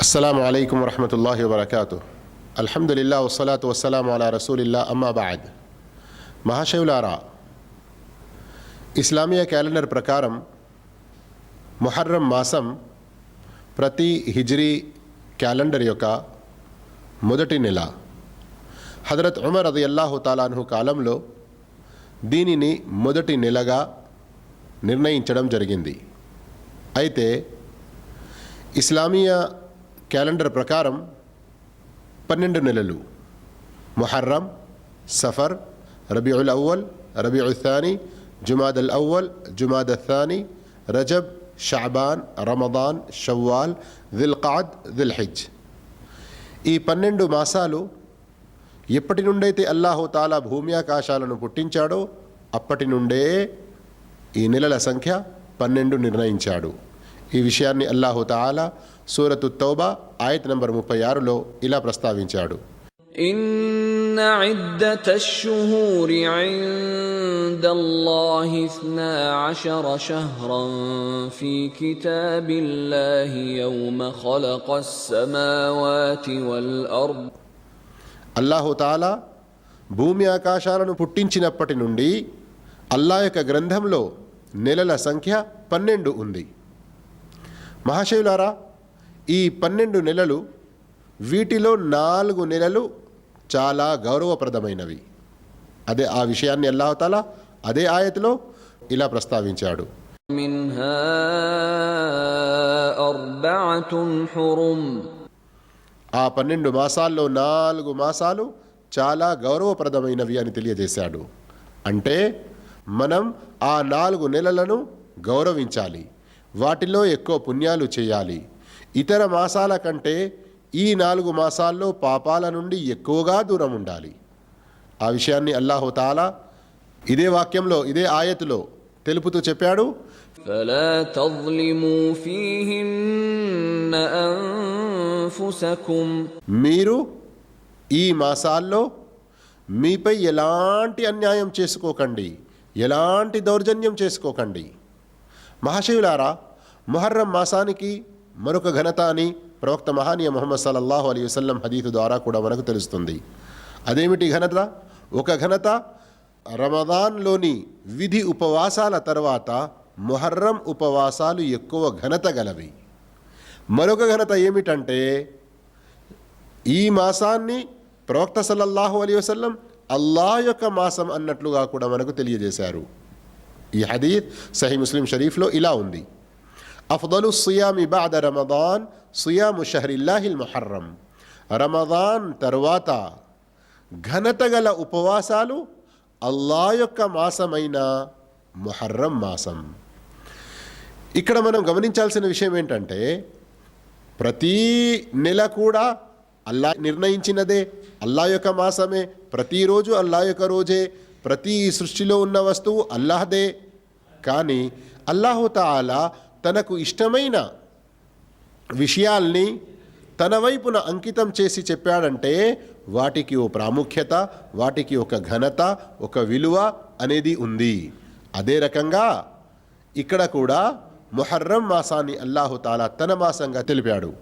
అస్సలం అయికం వరహమతుల్లాహి వరకాతు అల్హమ్దుల్లా వసలాతు వసలాం అలా రసూలిల్లా అమ్మాబాద్ మహాశివులారా ఇస్లామియా క్యాలెండర్ ప్రకారం మొహర్రం మాసం ప్రతి హిజ్రీ క్యాలెండర్ యొక్క మొదటి నెల హజరత్ ఉమర్ అది అల్లాహు తాలాన్హు కాలంలో దీనిని మొదటి నెలగా నిర్ణయించడం జరిగింది అయితే ఇస్లామియా క్యాలెండర్ ప్రకారం పన్నెండు నెలలు. మొహర్రం సఫర్ రబీఉల్ అవ్వల్ రబీఉల్ థానీ జుమాద్ అల్ అవ్వల్ జుమాద్ థానీ రజబ్ షాబాన్ రమదాన్ షవ్వాల్ దిల్కాద్ దిల్హిజ్ ఈ పన్నెండు మాసాలు ఎప్పటి నుండైతే అల్లాహు తాలా భూమి ఆకాశాలను పుట్టించాడో అప్పటి నుండే ఈ నెలల సంఖ్య పన్నెండు నిర్ణయించాడు ఈ విషయాన్ని అల్లాహు తాలా సూరతు తౌబా ఆయత్ నంబర్ ముప్పై ఆరులో ఇలా ప్రస్తావించాడు إن عدة الشهور عند الله اثنا عشر شهرا في كتاب الله يوم خلق السماوات والأرض అల్లాహు తాలా భూమి ఆకాశాలను పుట్టించినప్పటి నుండి అల్లా యొక్క గ్రంథంలో నెలల సంఖ్య పన్నెండు ఉంది మహాశయులారా ఈ పన్నెండు నెలలు వీటిలో నాలుగు నెలలు చాలా గౌరవప్రదమైనవి. అదే ఆ విషయాన్ని అల్లాహతాల అదే ఆయతలో ఇలా ప్రస్తావించాడు. ఆ పన్నెండు మాసాల్లో నాలుగు మాసాలు చాలా గౌరవప్రదమైనవి అని తెలియజేశాడు. అంటే మనం ఆ నాలుగు నెలలను గౌరవించాలి. వాటిలో ఎక్కువ పుణ్యాలు చేయాలి ఇతర మాసాల కంటే ఈ నాలుగు మాసాల్లో పాపాల నుండి ఎక్కువగా దూరం ఉండాలి ఆ విషయాన్ని అల్లాహుతాలా ఇదే వాక్యంలో ఇదే ఆయతులో తెలుపుతూ చెప్పాడు فلا تظلموا فيهن أنفسكم మీరు ఈ మాసాల్లో మీపై ఎలాంటి అన్యాయం చేసుకోకండి ఎలాంటి దౌర్జన్యం చేసుకోకండి మహాశివులారా మొహర్రం మాసానికి మరొక ఘనత అని ప్రవక్త మహానీయ మొహమ్మద్ సల్లల్లాహు అలీ వసల్లం హదీతు ద్వారా కూడా మనకు తెలుస్తుంది. అదేమిటి ఘనత? ఒక ఘనత రమదాన్లోని విధి ఉపవాసాల తర్వాత మొహర్రం ఉపవాసాలు ఎక్కువ ఘనత గలవి. మరొక ఘనత ఏమిటంటే ఈ మాసాన్ని ప్రవక్త సల్లల్లాహు అలీ వసల్లం అల్లా యొక్క మాసం అన్నట్లుగా కూడా మనకు తెలియజేశారు. ఈ హదీత్ సహీ ముస్లిం షరీఫ్లో ఇలా ఉంది. అఫ్దలు సుయామి బాద రమదాన్ సుయాము షహరిల్లాహిల్ ముహర్రం. రమదాన్ తర్వాత ఘనత గల ఉపవాసాలు అల్లా యొక్క మాసమైన మొహర్రం మాసం. ఇక్కడ మనం గమనించాల్సిన విషయం ఏంటంటే ప్రతి నెల కూడా అల్లా నిర్ణయించినదే. అల్లా యొక్క మాసమే. ప్రతిరోజు అల్లా యొక్క రోజే. ప్రతి సృష్టిలో ఉన్న వస్తువు అల్లాహదే. కానీ అల్లాహుతాలా తనకు ఇష్టమైన విషయాల్ని తన వైపున అంకితం చేసి చెప్పాడంటే వాటికి ఓ ప్రాముఖ్యత వాటికి ఒక ఘనత ఒక విలువ అనేది ఉంది. అదే రకంగా ఇక్కడ కూడా మొహర్రం మాసాన్ని అల్లాహుతాలా తన మాసంగా తెలిపాడు.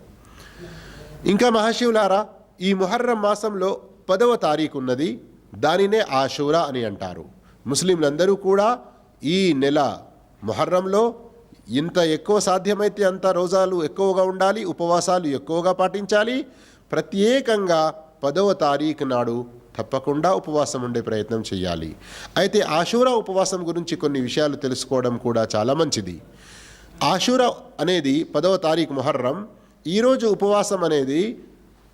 ఇంకా మహాశివులారా ఈ మొహర్రం మాసంలో పదవ తారీఖు ఉన్నది దానినే ఆషూరా అని అంటారు. ముస్లింలందరూ కూడా ఈ నెల మొహర్రంలో ఇంత ఎక్కువ సాధ్యమైతే అంత రోజాలు ఎక్కువగా ఉండాలి ఉపవాసాలు ఎక్కువగా పాటించాలి. ప్రత్యేకంగా పదవ తారీఖు నాడు తప్పకుండా ఉపవాసం ఉండే ప్రయత్నం చేయాలి. అయితే ఆషూరా ఉపవాసం గురించి కొన్ని విషయాలు తెలుసుకోవడం కూడా చాలా మంచిది. ఆషూరా అనేది పదవ తారీఖు మొహర్రం. ఈరోజు ఉపవాసం అనేది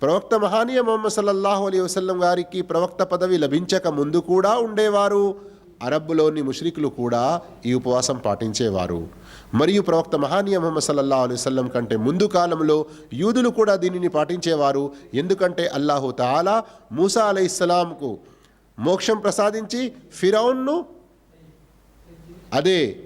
ప్రవక్త మహానీయ మొహమ్మద్ సల్లల్లాహు అలీ వసల్లం గారికి ప్రవక్త పదవి లభించక ముందు కూడా ఉండేవారు అరబ్బులోని ముష్రికులు కూడా ఈ ఉపవాసం పాటించేవారు. మరియు ప్రవక్త మహానీయ మొహమ్మద్ సల్లల్లా అలైహి వసల్లం కంటే ముందు కాలంలో యూదులు కూడా దీనిని పాటించేవారు. ఎందుకంటే అల్లాహు తాలా మూసా అలైహిస్సలాంకు మోక్షం ప్రసాదించి ఫిరౌన్ను అదే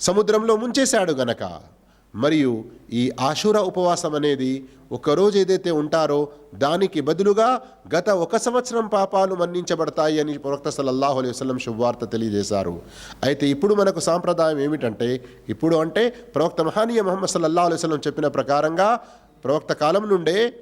సముద్రంలో ముంచేశాడు గనక. మరియు ఈ ఆశుర ఉపవాసం అనేది ఒకరోజు ఏదైతే ఉంటారో దానికి బదులుగా గత ఒక సంవత్సరం పాపాలు మన్నించబడతాయి అని ప్రవక్త సల్లల్లాహు అలైహి వసల్లం శుభవార్త తెలియజేశారు. అయితే ఇప్పుడు మనకు సాంప్రదాయం ఏమిటంటే ఇప్పుడు అంటే ప్రవక్త మహానీయ మొహమ్మద్ సల్లల్లాహు అలైహి వసల్లం చెప్పిన ప్రకారంగా ప్రవక్త కాలం నుండే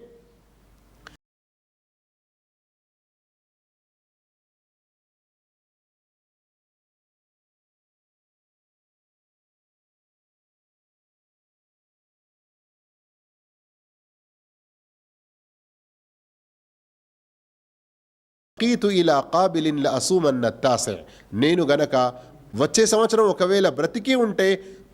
కీతు ఇలా కాబిలిన్ అసూమన్న తాసె. నేను గనక వచ్చే సంవత్సరం ఒకవేళ బ్రతికి ఉంటే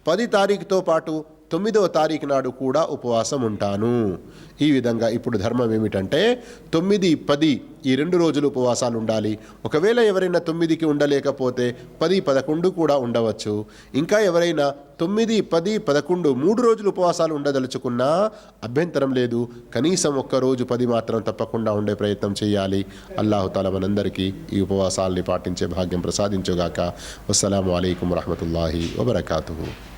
పది తారీఖుతో పాటు తొమ్మిదవ తారీఖు నాడు కూడా ఉపవాసం ఉంటాను. ఈ విధంగా ఇప్పుడు ధర్మం ఏమిటంటే తొమ్మిది పది ఈ రెండు రోజులు ఉపవాసాలు ఉండాలి. ఒకవేళ ఎవరైనా తొమ్మిదికి ఉండలేకపోతే పది పదకొండు కూడా ఉండవచ్చు. ఇంకా ఎవరైనా తొమ్మిది పది పదకొండు మూడు రోజులు ఉపవాసాలు ఉండదలుచుకున్నా అభ్యంతరం లేదు. కనీసం ఒక్క రోజు పది మాత్రం తప్పకుండా ఉండే ప్రయత్నం చేయాలి. అల్లాహుతాల మనందరికీ ఈ ఉపవాసాల్ని పాటించే భాగ్యం ప్రసాదించుగాక. అస్సలం అయికం వరహమూల వబర్కూ